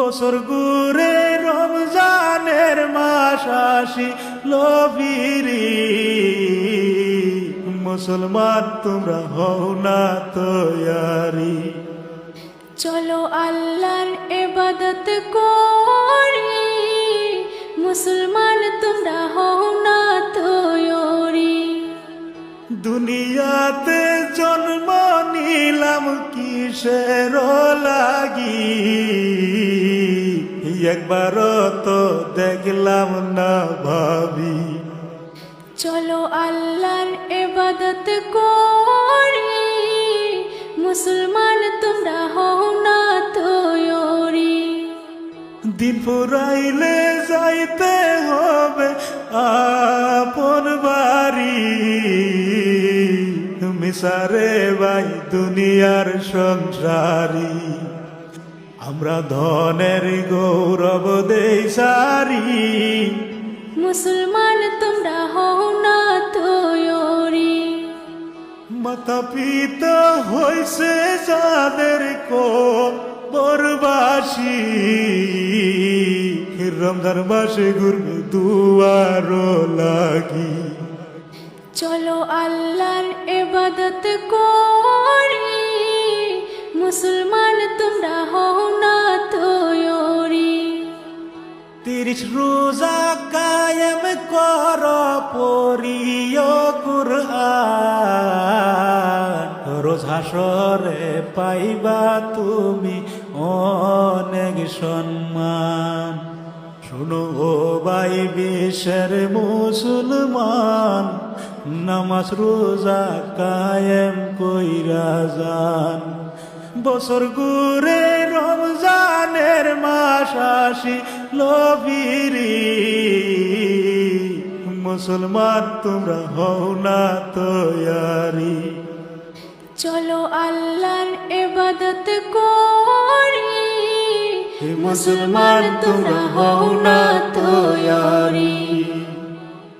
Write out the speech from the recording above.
বছর ঘুরে রমজানের মাস আসি লবিরি মুসলমান তোমরা হও না তৈয়ারি। চলো আল্লাহর এবাদত করি। মুসলমান তোমরা হও না তৈরি দুনিয়াতে জন্ম নিলাম কিসের লাগি? একবার তো দেখলাম না ভাবি। চলো আল্লাহর এবাদত করি। মুসলমান তোমরা হও না তৈরি। দিন ফুরাইলে যাইতে হবে আপন বাড়ি। মিসারে ভাই দুনিয়ার সংসারী। আমরা ধনের গৌরব দেই সারি। মুসলমান তোমরা হও না তৈরি মাতা পিতা হইছে যাদের কো বরবাসী রমজান মাসে ঘুরবে দুয়ারো লাগি। চলো আল্লাহর এবাদত করি। মুসলমান তোমরা হও তিরিশ রোজা কায়েম কর পরিয় কুরআন। রোজ হাসরে পাইবা তুমি অনেক সম্মান। শুনো ভাই বিশ্বের মুসলমান, নামাজ রোজা কায়েম কইরা যান। বছর রমজানের আসি লবিরি মুসলমান তোমরা হও না তৈয়ারি। চলো আল্লাহর এবাদত করি। মুসলমান তোমরা হও না তৈরি